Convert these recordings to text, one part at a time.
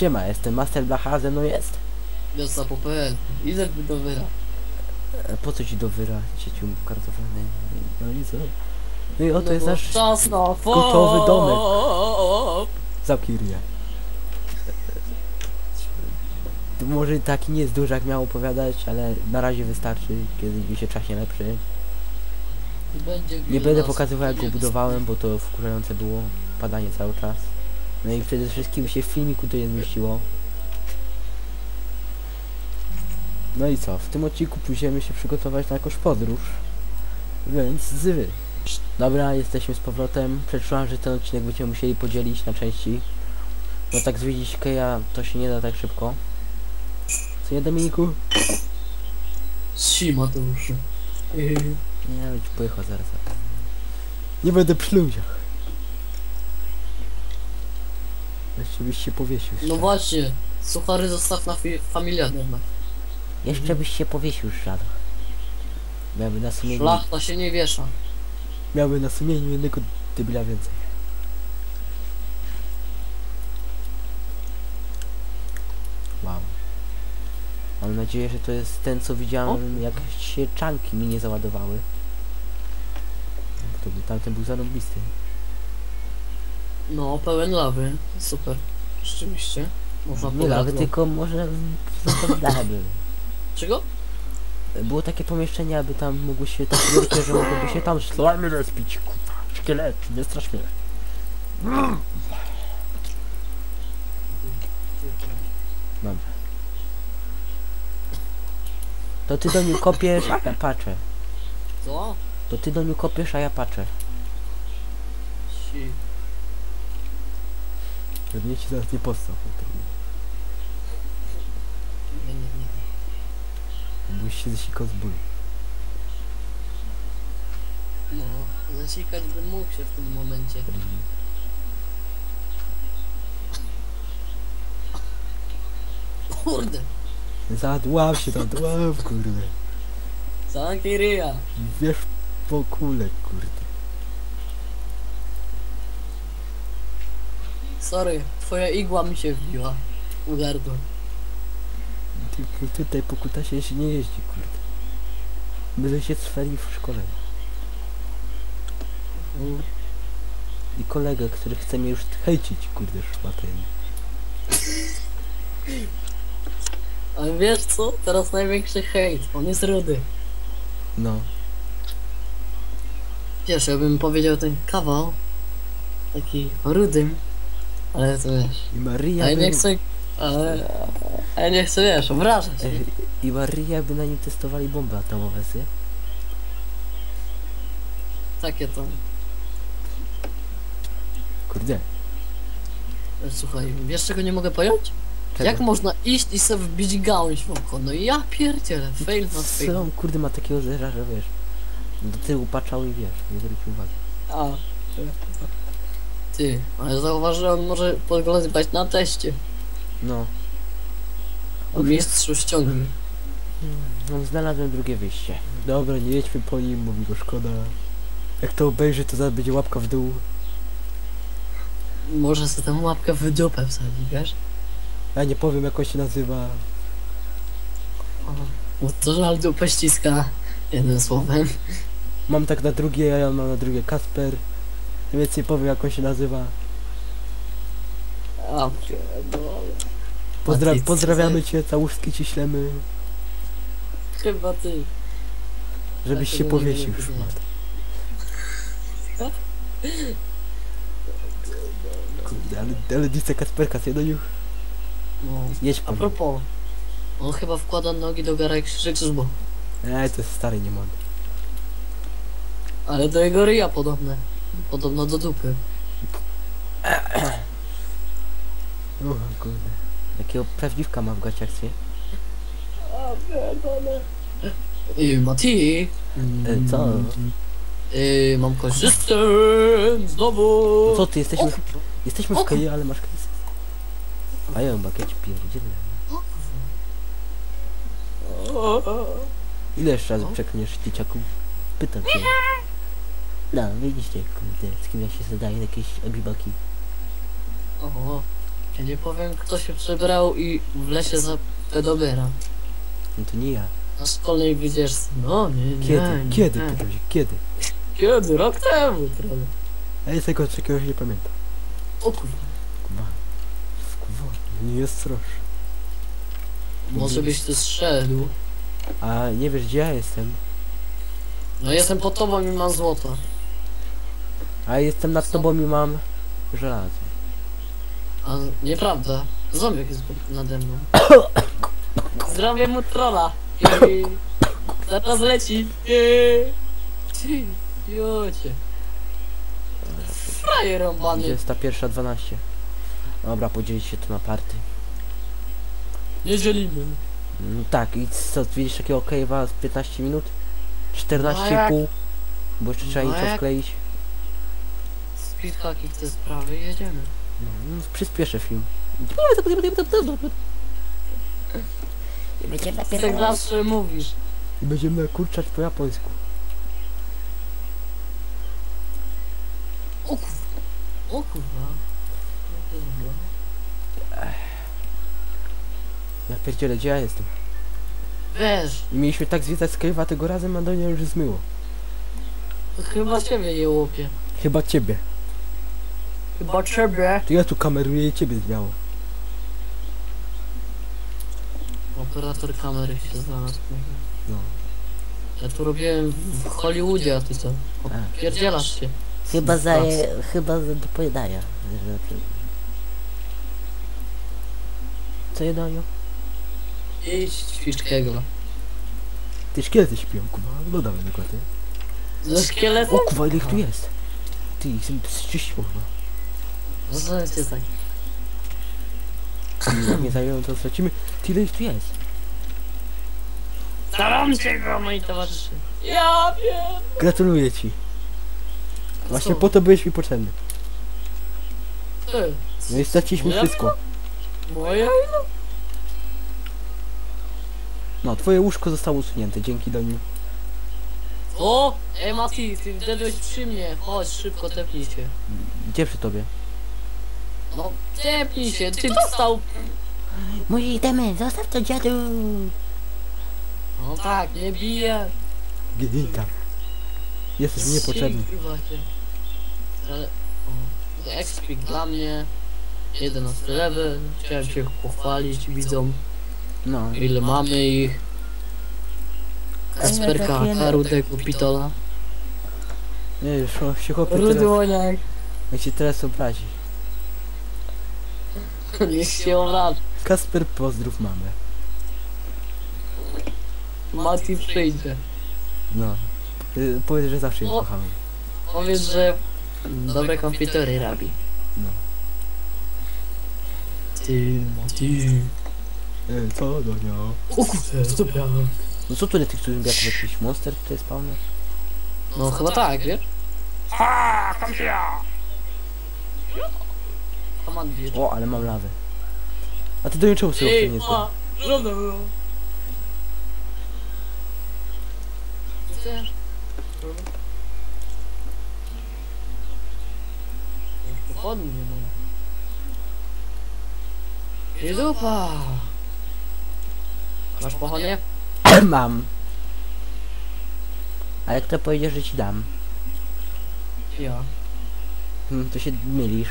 Siema, jestem Master Blacha, ze mną jest. Wiosna po.pl. Ile by to wyra? E, Po co ci do wyra, cieciu kartoflany? No i co? No i oto No jest nasz czas na gotowy domek. Zakiria. To może taki nie jest duży jak miał opowiadać, ale na razie wystarczy, kiedy mi się czaśnie lepszy. Będzie Nie będę pokazywał jak go nie budowałem, bo to wkurzające było padanie cały czas. No i przede wszystkim się w filmiku to nie zmieściło. No i co? W tym odcinku pójdziemy się przygotować na jakąś podróż. Więc zy. Dobra, jesteśmy z powrotem. Przeczułam, że ten odcinek będziemy musieli podzielić na części. Bo tak zwiedzić Keja to się nie da tak szybko. Co nie Dominiku? Si Mateuszu. Yy, Nie, być pojechał zaraz. Nie będę przy ludziach. Byś się powiesił. No właśnie. Suchary zostaw na fi- familiadę. no. Jeszcze byś się powiesił szlach. Miałby na sumieniu, Szlachta się nie wiesza. miałby na sumieniu jednego debila więcej. Wow. Mam nadzieję, że to jest ten, co widziałem, jak się czanki mi nie załadowały. Bo to był, tamten był zarąbisty. No, pełen lawy. Super. Rzeczywiście. Można Nie lawy, tylko może zostawiamy. Czego? Było takie pomieszczenie, aby tam mógł się tak wielkie, że mogłoby się tam slimy rozbić, kurwa, szkielet, nie strasz mnie. Dobra. To ty do niej kopiesz, a ja patrzę. Co? To ty do niej kopiesz, a ja patrzę. Si. Mnie ci zaraz nie postał. Nie, nie, nie. Byś się zasikał z bólu. No, zasikać bym mógł się w tym momencie. Kurde. Zadław się tam, dław, kurde. Zamknij ryja. Wiesz po kule, kurde. Sorry, twoja igła mi się wbiła. U gardła. Ty, tutaj po kutasie się nie jeździ, kurde. My się cweli w szkole. I kolegę, który chce mnie już hejcić, kurde, szmatem. Ale wiesz co? Teraz największy hejt. On jest rudy. No. Wiesz, ja bym powiedział ten kawał. Taki rudym. Ale to wiesz. I Maria A ja by... nie chcę... Ale... A ja nie chcę, wiesz, obrażać. I Maria by na nim testowali bomby atomowe, sy? Takie to. Kurde. Słuchaj, wiesz czego nie mogę pojąć? Czego? Jak można iść i sobie wbić gałąź w oko? No i ja pierdzielę, fail na fail. Co on, kurde, ma takiego zera, że wiesz... Do tyłu patrzał i wiesz, nie zwrócił uwagi. A. Ty, ale zauważyłem, może podglądać na teście. No. O mistrzu ściągnij. No, znalazłem drugie wyjście. Dobra, nie jedźmy po nim, bo mi go szkoda. Jak to obejrzy, to zaraz będzie łapka w dół. Może sobie tę łapkę w dupę wsadzi, wiesz? Ja nie powiem, jak on się nazywa. O, No to żal dupę ściska. Jednym słowem. Mam tak na drugie, a ja mam na drugie Kasper. Nie więcej powiem, jak on się nazywa. A. Pozdra pozdrawiamy cię, całuszki ci ślemy. Chyba ty. Żebyś się nie powiesił, szmat. Kurde, ale, ale dice Kasperka, zjedoniu. No. Jedź A po nim. propos. On chyba wkłada nogi do gara jak krzyżbo. Ej, to jest stary, nie mogę. Ale do jego ryja podobne. Podobno do dupy. O kurde. Jakiego prawdziwka ma w gaciach, nie? A pierdolę. I Mati. E, co? Y, mam konsystent znowu. No co ty, jesteśmy, w, jesteśmy O w Keju, ale masz kryzys. A ja mam ci pierdzielę. Ile jeszcze razy O. przekniesz dzieciaku? Pytam cię. No, widzicie, kurde, z kim ja się zadaję, jakieś abibaki. Oho. Ja nie powiem kto się przebrał i w lesie za pedobera. No to nie ja. Na szkolnej wycieczce. No nie, nie. Kiedy? nie, Kiedy? nie. Pytam się, kiedy? Kiedy? Rok temu trochę. A ja tego czegoś nie pamiętam. O kurwa. Kuba. Kuba. Nie jest strasz. Może byś tu zszedł. A nie wiesz gdzie ja jestem? No jestem pod tobą i mam złoto. A jestem nad tobą i mam żelazo. A nieprawda. Zombiak jest nade mną. Zrobię mu trolla. I... Zaraz leci. Ty, jocie. Frajer rąbany. 21.12. Dobra, podzielić się to na party. Nie dzielimy. Mm, tak, i co, widzisz takiego cave'a z 15 minut? No jak? 14,5. Bo jeszcze trzeba No intro jak? wkleić. Speedhacki te sprawy, jedziemy. No, no, przyspieszę film. Będziemy Tak zawsze mówisz. I będziemy kurczać po japońsku. O kurwa. O kurwa. Ja pierdzielę, gdzie ja jestem? Wiesz, I mieliśmy tak zwiedzać cave'a tego razem, a do niej już zmyło. to chyba ciebie je łopie. Chyba ciebie. Chyba ciebie. To ja tu kameruję i ciebie zwiało. Operator kamery się znalazł. No. Ja tu robiłem w Hollywoodzie, a ty co? A. Pierdzielasz się. Chyba za, chyba za dopowiadania. Że... Co jedaniu? Idź ćwiczkego. Ty szkielety śpią, kuba. No dawaj wykłady. Ze szkieletem? O kuba, ile ich tu jest? Ty, ich z 30 chyba. No co jest tak? Jak nie zajmą, to stracimy. Ty, ile ich tu jest? Staram się go, moi towarzysze. Ja wiem. Gratuluję ci. Właśnie po to byłeś mi potrzebny. Ty, No i straciliśmy Moja wszystko. Moja? No, twoje łóżko zostało usunięte, dzięki do nim. O! Ej Mati, ty dedłeś przy mnie. Chodź, szybko tepnij się. Gdzie przy tobie? No, tepnij się, ty dostał. Moje itemy, zostaw to dziadu! No tak, nie bije. Ginta. Jesteś mi niepotrzebny. Ale... O, Expik dla mnie. 11 level. Chciałem się pochwalić widzom, No. ile mamy ich. Kasperka, Karudek, Pitola. Nie, już się chłopie teraz, Łoniak. jak się teraz obrazi. Niech się. Kasper, pozdrów mamę. Mati przyjdzie. No. Y, powiedz, że zawsze ją O. kochałem. Powiedz, że dobre komputery robi. No. Ty, Mati. Y, co do nią? O kurde, dobra. No co tu tych których jak jakiś monster tutaj spawner? No chyba tak, wiesz? Ha, tam się ja. O, ale mam lawę. A ty do niczego sobie Ej, nie a, zło. żona. Chcesz? Już pochodnie no. I dupa. Masz pochodnie? Mam. A jak to powiedziesz, że ci dam? Ja. Hmm, to się mylisz.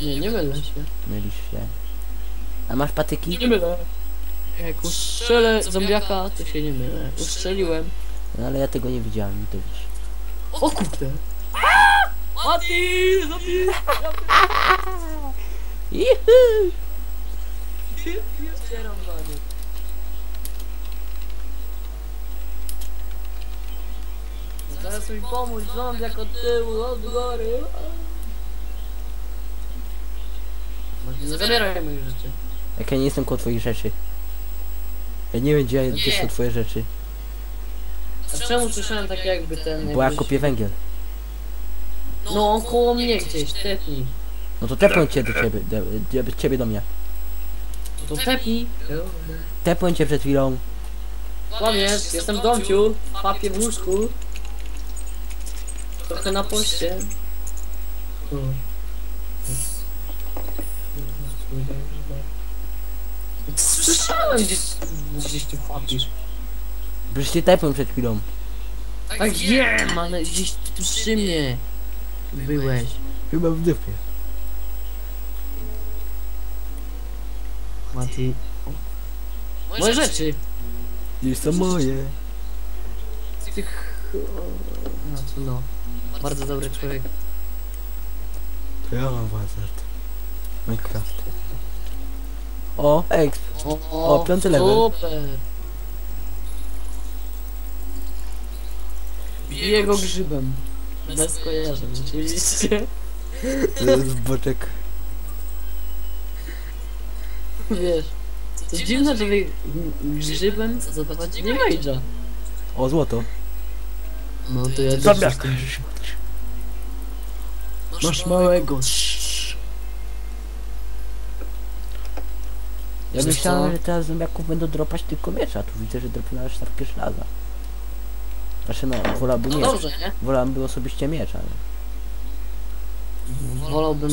Nie, nie mylę się. Mylisz się. A masz patyki? Nie mylę. Jak ustrzelę zombiaka, to się nie mylę. Ustrzeliłem. No ale ja tego nie widziałem, to widzisz. O kurde! Mati! Zombie! Juhu! Otwieram bany. Zaraz mi pomóż, zombiak od tyłu, od góry. Mati, Nie zabieraj moich rzeczy. Jak ja nie jestem koło twoich rzeczy. Ja nie wiem gdzie, gdzie są twoje rzeczy. A czemu słyszałem tak jakby ten... Bo ja kopię węgiel. No, on koło mnie gdzieś, tepnij. No to tepnę cię do ciebie, do, do, ciebie do mnie. No to tepnij. Tepnę cię przed chwilą. Kłamiesz, jestem domciu, papie w łóżku. Trochę na poście. Powiedziałeś, że... Słyszałem gdzieś, gdzieś ty fapisz. Przecież cię typem przed chwilą. Tak wiem, ale gdzieś tu przy mnie byłeś. Chyba w dupie. Mati. Moje rzeczy. Gdzieś są moje. Tych... No no. Bardzo dobry człowiek. To ja mam władzę. Minecraft. O, exp. O, O, piąty level. Super. Biję go grzybem. Bez kojarzeń, oczywiście. To jest boczek. Wiesz. To dziwne, że wy grzybem zadawać nie wejdzie. O, złoto. No to ja też. Masz małego. Ja Wiesz myślałem, co? że teraz zombiaków będą dropać tylko miecza. Tu widzę, że dropią aż sztabkę żelaza. Znaczy no, wolałbym No miecz. dobrze, nie? Wolałbym osobiście miecz, ale... Wolałbym